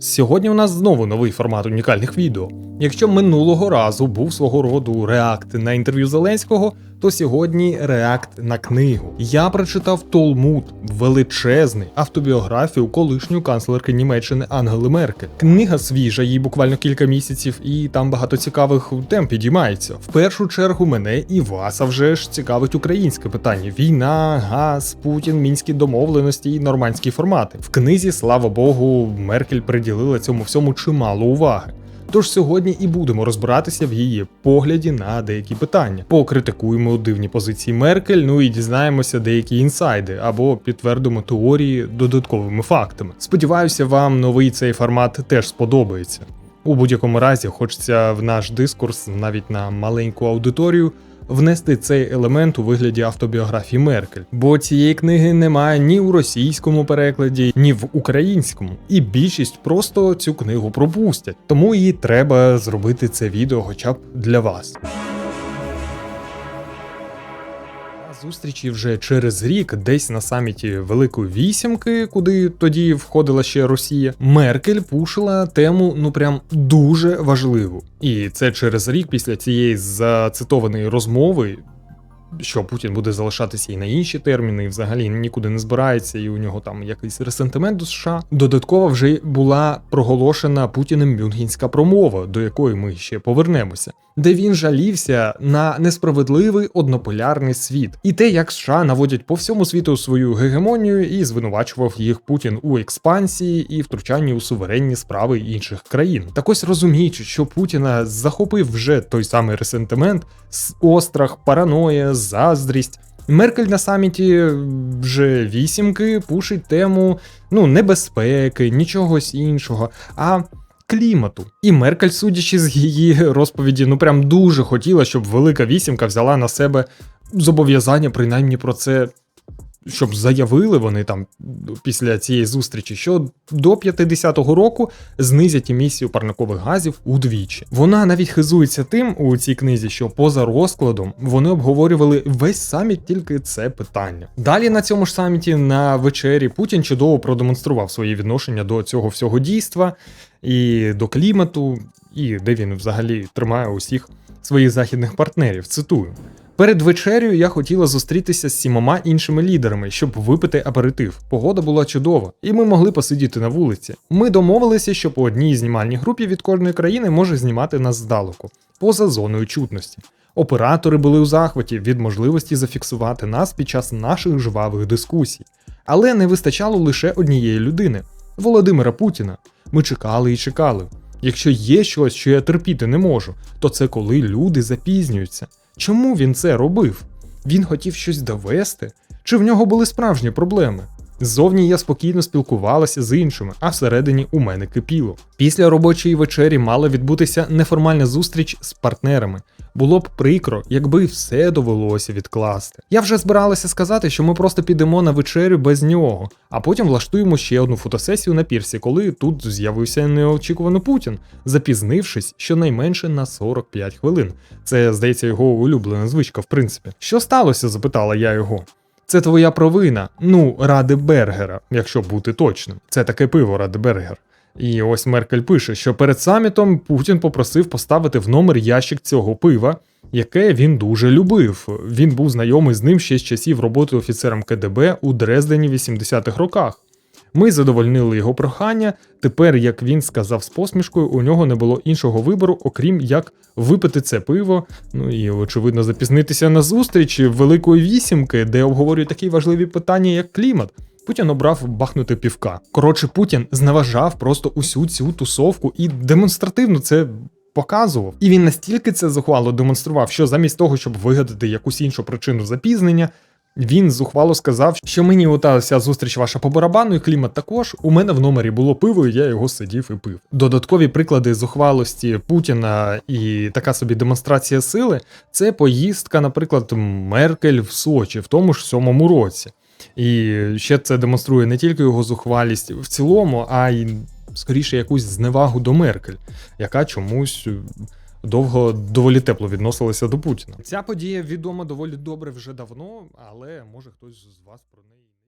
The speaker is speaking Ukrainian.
Сьогодні у нас знову новий формат унікальних відео. Якщо минулого разу був свого роду реакт на інтерв'ю Зеленського, то сьогодні реакт на книгу. Я прочитав Толмуд, величезний автобіографію колишньої канцлерки Німеччини Ангели Меркель. Книга свіжа, їй буквально кілька місяців, і там багато цікавих тем підіймається. В першу чергу мене і вас, а вже ж цікавить українське питання: війна, газ, Путін, мінські домовленості і нормандські формати. В книзі, слава Богу, Меркель приділила цьому всьому чимало уваги. Тож сьогодні і будемо розбиратися в її погляді на деякі питання. Покритикуємо дивні позиції Меркель, ну і дізнаємося деякі інсайди або підтвердимо теорії додатковими фактами. Сподіваюся, вам новий цей формат теж сподобається. У будь-якому разі хочеться в наш дискурс, навіть на маленьку аудиторію, внести цей елемент у вигляді автобіографії Меркель, бо цієї книги немає ні у російському перекладі, ні в українському, і більшість просто цю книгу пропустять. Тому її треба зробити це відео, хоча б для вас. Зустрічі вже через рік, десь на саміті Великої Вісімки, куди тоді входила ще Росія, Меркель пушила тему ну прям дуже важливу. І це через рік після цієї зацитованої розмови. Що Путін буде залишатися і на інші терміни, і взагалі нікуди не збирається, і у нього там якийсь ресентимент до США. Додатково вже була проголошена Путіним Мюнхенська промова, до якої ми ще повернемося, де він жалівся на несправедливий однополярний світ і те, як США наводять по всьому світу свою гегемонію, і звинувачував їх Путін у експансії і втручанні у суверенні справи інших країн. Так ось розуміючи, що Путіна захопив вже той самий ресентимент, острах, параноя, заздрість. Меркель на саміті вже вісімки пушить тему ну небезпеки, нічогось іншого, а клімату. І Меркель, судячи з її розповіді, ну прям дуже хотіла, щоб Велика Вісімка взяла на себе зобов'язання, принаймні про це. Щоб заявили вони там після цієї зустрічі, що до 50-го року знизять емісію парникових газів удвічі. Вона навіть хизується тим у цій книзі, що поза розкладом вони обговорювали весь саміт тільки це питання. Далі на цьому ж саміті на вечері Путін чудово продемонстрував свої відношення до цього всього дійства і до клімату, і де він взагалі тримає усіх своїх західних партнерів. Цитую. Перед вечерею я хотіла зустрітися з сімома іншими лідерами, щоб випити аперитив. Погода була чудова, і ми могли посидіти на вулиці. Ми домовилися, що по одній знімальній групі від кожної країни може знімати нас здалеку, поза зоною чутності. Оператори були у захваті від можливості зафіксувати нас під час наших жвавих дискусій. Але не вистачало лише однієї людини Володимира Путіна. Ми чекали і чекали. Якщо є щось, що я терпіти не можу, то це коли люди запізнюються. Чому він це робив? Він хотів щось довести? Чи в нього були справжні проблеми? Ззовні я спокійно спілкувалася з іншими, а всередині у мене кипіло. Після робочої вечері мала відбутися неформальна зустріч з партнерами. Було б прикро, якби все довелося відкласти. Я вже збиралася сказати, що ми просто підемо на вечерю без нього, а потім влаштуємо ще одну фотосесію на пірсі, коли тут з'явився неочікувано Путін, запізнившись щонайменше на 45 хвилин. Це, здається, його улюблена звичка, в принципі. Що сталося? запитала я його. Це твоя провина. Ну, ради Бергера, якщо бути точним. Це таке пиво ради Бергер. І ось Меркель пише, що перед самітом Путін попросив поставити в номер ящик цього пива, яке він дуже любив. Він був знайомий з ним ще з часів роботи офіцером КДБ у Дрездені 80-х роках. Ми задовольнили його прохання. Тепер, як він сказав з посмішкою, у нього не було іншого вибору, окрім як випити це пиво, ну і очевидно запізнитися на зустріч Великої вісімки, де обговорюють такі важливі питання, як клімат. Путін обрав бахнути півка. Коротше, Путін зневажав просто усю цю тусовку і демонстративно це показував. І він настільки це зухвало демонстрував, що замість того, щоб вигадати якусь іншу причину запізнення, він зухвало сказав, що мені ота вся зустріч ваша по барабану, і клімат також. У мене в номері було пиво, і я його сидів і пив. Додаткові приклади зухвалості Путіна і така собі демонстрація сили це поїздка, наприклад, Меркель в Сочі в тому ж сьомому році. І ще це демонструє не тільки його зухвалість в цілому, а й скоріше якусь зневагу до Меркель, яка чомусь довго доволі тепло відносилася до Путіна. Ця подія відома доволі добре вже давно, але може хтось з вас про неї.